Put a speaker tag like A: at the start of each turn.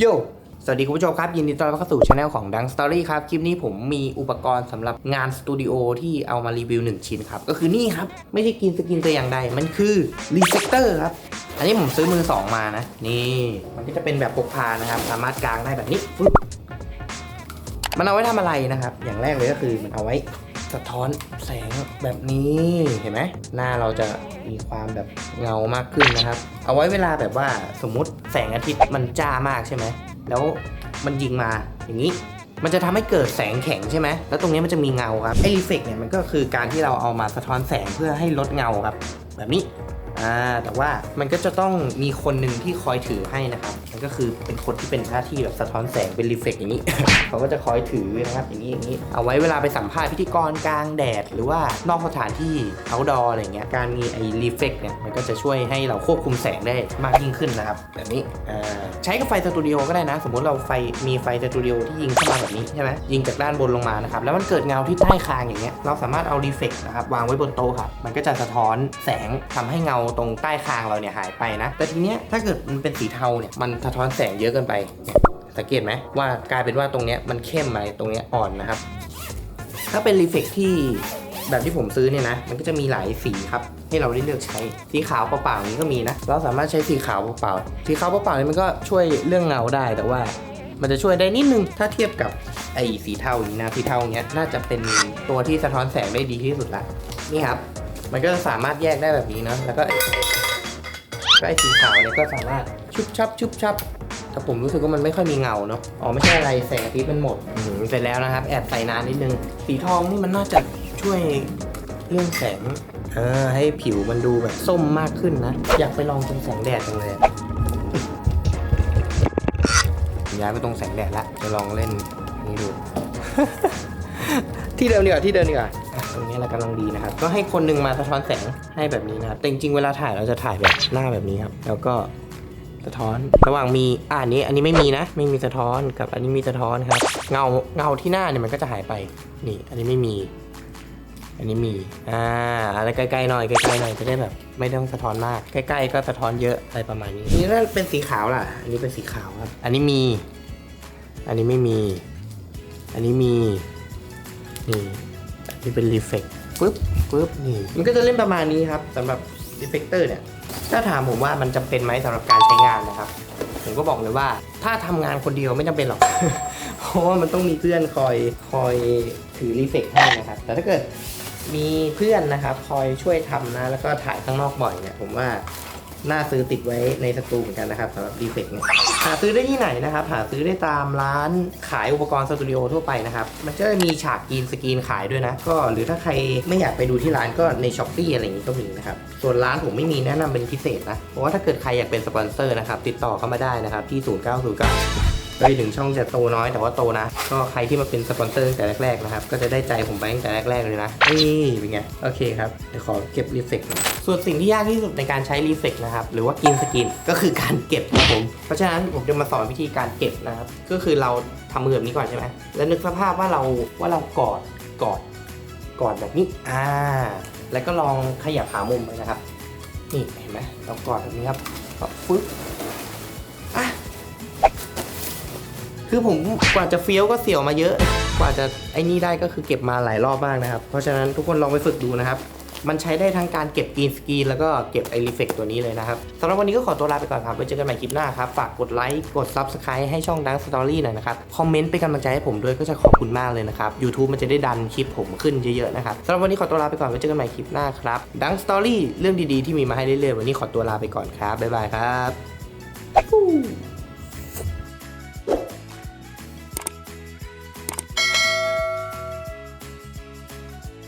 A: โยสวัสดีคุณผู้ชมครับ ยินดีต้อนรับเข้าสู่ช anel ของ Dunk Story ครับ คลิปนี้ผมมีอุปกรณ์สำหรับงานสตูดิโอที่เอามารีวิว 1 ชิ้นครับ ก็คือนี่ครับ ไม่ใช่กินสกินตัวอย่างใด มันคือรีเฟกเตอร์ครับ อันนี้ผมซื้อมือ 2 มานะ นี่ มันก็จะเป็นแบบพกพานะครับ สามารถกางได้แบบนี้มันเอาไว้ทำอะไรนะครับ อย่างแรกเลยก็คือมันเอาไว้ สะท้อนแสงแบบนี้เห็นไหมหน้าเราจะมีความแบบเงามากขึ้นนะครับ เอาไว้เวลาแบบว่าสมมุติแสงอาทิตย์มันจ้ามากใช่ไหมแล้วมันยิงมาอย่างนี้ มันจะทำให้เกิดแสงแข็งใช่ไหมแล้วตรงนี้มันจะมีเงาครับไอ้รีเฟกเนี่ยมันก็คือการที่เราเอามาสะท้อนแสงเพื่อให้ลดเงาครับ แบบนี้อ่าแต่ว่ามันก็จะต้องมีคนหนึ่งที่คอยถือให้นะครับ ก็คือเป็นคนที่เป็นหน้าที่แบบสะท้อนแสงเป็นรีเฟกอย่างนี้ เขาก็จะคอยถือนะครับอย่างนี้อย่างนี้ เอาไว้เวลาไปสัมภาษณ์พิธีกรกลางแดด หรือว่านอกสถานที่เอาดออะไรเงี้ยการมีไอ้รีเฟกเนี่ยมันก็จะช่วยให้เราควบคุมแสงได้มากยิ่งขึ้นนะครับแบบนี้ใช้กับไฟสตูดิโอก็ได้นะ สมมติเราไฟมีไฟสตูดิโอที่ยิงเข้ามาแบบนี้ใช่ไหมยิงจากด้านบนลงมานะครับแล้วมันเกิดเงาที่ใต้คางอย่างเงี้ยเราสามารถเอารีเฟกนะครับวางไว้บนโต๊ะครับมันก็จะสะท้อนแสงทำให้เงาตรงใต้คางเราเนี่ยหายไปนะ แต่ทีเนี้ยถ้าเกิดมันเป็นสีเทาเนี่ยมันสะะท้อนแสงเยอะเกินไป สังเกตไหมว่ากลายเป็นว่าตรงเนี้ยมันเข้มไปตรงเนี้ยอ่อนนะครับ ถ้าเป็นรีเฟกที่แบบที่ผมซื้อเนี่ยนะ มันก็จะมีหลายสีครับ ให้เราได้เลือกใช้ สีขาวเปล่าๆอย่างนี้ก็มีนะ เราสามารถใช้สีขาวเปล่าๆ สีขาวเปล่าๆนี่มันก็ช่วยเรื่องเงาได้ แต่ว่า มันจะช่วยได้นิดนึง ถ้าเทียบกับไอ้สีเทาอย่างนี้นะ สีเทาอย่างเงี้ยน่าจะเป็นตัวที่สะท้อนแสงได้ดีที่สุดละ นี่ครับ มันก็สามารถแยกได้แบบนี้เนอะแล้วก็ก็ไอ้สีขาวเนี่ยก็สามารถ ชุบชับชุบชับแต่ผมรู้สึกว่ามันไม่ค่อยมีเงาเนาะอ๋อไม่ใช่อะไรแสงอาทิตย์มันหมดอืมเสร็จแล้วนะครับ แอบใส่นานนิดนึง สีทองนี่มันน่าจะช่วยเรื่องแสงเออให้ผิวมันดูแบบส้มมากขึ้นนะ อยากไปลองตรงแสงแดดจังเลยย้ายไปตรงแสงแดดละจะลองเล่นนี่ดู ที่เดิมดีกว่าที่เดิมดีกว่าอะตรงนี้เรากำลังดีนะครับ ก็ให้คนหนึ่งมาสะท้อนแสงให้แบบนี้นะครับแต่จริงๆเวลาถ่ายเราจะถ่ายแบบหน้าแบบนี้ครับ แล้วก็ สะท้อน ระหว่างมีอ่าอันนี้อันนี้ไม่มีนะ ไม่มีสะท้อนกับอันนี้มีสะท้อนครับ เงาเงาที่หน้าเนี่ยมันก็จะหายไป นี่ อันนี้ไม่มี อันนี้มี อ่าอะไรใกล้ๆหน่อยใกล้ๆหน่อยจะได้แบบ ไม่ต้องสะท้อนมาก ใกล้ๆก็สะท้อนเยอะอะไรประมาณนี้ นี่ถ้าเป็นสีขาวล่ะ อันนี้เป็นสีขาวครับ อันนี้มี อันนี้ไม่มี อันนี้มี นี่นี่เป็นรีเฟกปึ๊บปึ๊บนี่ มันก็จะเล่นประมาณนี้ครับสำหรับรีเฟกเตอร์เนี่ย ถ้าถามผมว่ามันจำเป็นไหมสำหรับการใช้งานนะครับ ผมก็บอกเลยว่า ถ้าทำงานคนเดียวไม่จำเป็นหรอก เพราะว่ามันต้องมีเพื่อนคอยคอยถือรีเฟกให้นะครับ แต่ถ้าเกิดมีเพื่อนนะครับ คอยช่วยทำนะ แล้วก็ถ่ายข้างนอกบ่อยเนี่ยผมว่า น่าซื้อติดไว้ในสตูเหมือนกันนะครับสำหรับรีเฟกเนี่ยหาซื้อได้ที่ไหนนะครับ หาซื้อได้ตามร้านขายอุปกรณ์สตูดิโอทั่วไปนะครับ มันจะมีฉากกรีนสกรีนขายด้วยนะ ก็หรือถ้าใครไม่อยากไปดูที่ร้านก็ในช้อปปีอะไรอย่างนี้ก็มีนะครับ ส่วนร้านผมไม่มีแนะนำเป็นพิเศษนะ เพราะว่าถ้าเกิดใครอยากเป็นสปอนเซอร์นะครับ ติดต่อเข้ามาได้นะครับที่ 0909 ไปถึงช่องจะโตน้อยแต่ว่าโตนะ ก็ใครที่มาเป็นสปอนเซอร์ตั้งแต่แรกๆนะครับ ก็จะได้ใจผมไปตั้งแต่แรกๆเลยนะนี่เป็นไง โอเคครับ เดี๋ยวขอเก็บรีเฟกส่วนสิ่งที่ยากที่สุดในการใช้รีเฟกนะครับ หรือว่ากินสกินก็คือการเก็บครับผม เพราะฉะนั้นผมจะมาสอนวิธีการเก็บนะครับ ก็คือเราทำมือแบบนี้ก่อนใช่ไหมแล้วนึกสภาพว่าเราว่าเรากอดกอดกอดแบบนี้อ่าแล้วก็ลองขยับขามุมไปนะครับ นี่เห็นไหมเรากอดแบบนี้ครับก็ฟึ๊บ คือผมกว่าจะเฟี้ยวก็เสี่ยวมาเยอะ กว่าจะไอ้นี่ได้ก็คือเก็บมาหลายรอบมากนะครับ เพราะฉะนั้นทุกคนลองไปฝึกดูนะครับ มันใช้ได้ทั้งการเก็บกรีนสกรีนแล้วก็เก็บไอรีเฟกตัวนี้เลยนะครับสำหรับวันนี้ก็ขอตัวลาไปก่อนครับไว้เจอกันใหม่คลิปหน้าครับ ฝากกดไลค์ กด Subscribe ให้ช่องดังสตอรี่หน่อยนะครับ คอมเมนต์เป็นกำลังใจให้ผมด้วยก็จะขอบคุณมากเลยนะครับ YouTube มันจะได้ดันคลิปผมขึ้นเยอะๆนะครับสำหรับวันนี้ขอตัวลาไปก่อนไว้เจอกันใหม่คลิปหน้าครับดังสตอรี่เรื่องดีๆที่มีมาให้เรื่อยๆวันนี้ขอตัวลาไปก่อนครับบ๊ายบายครับ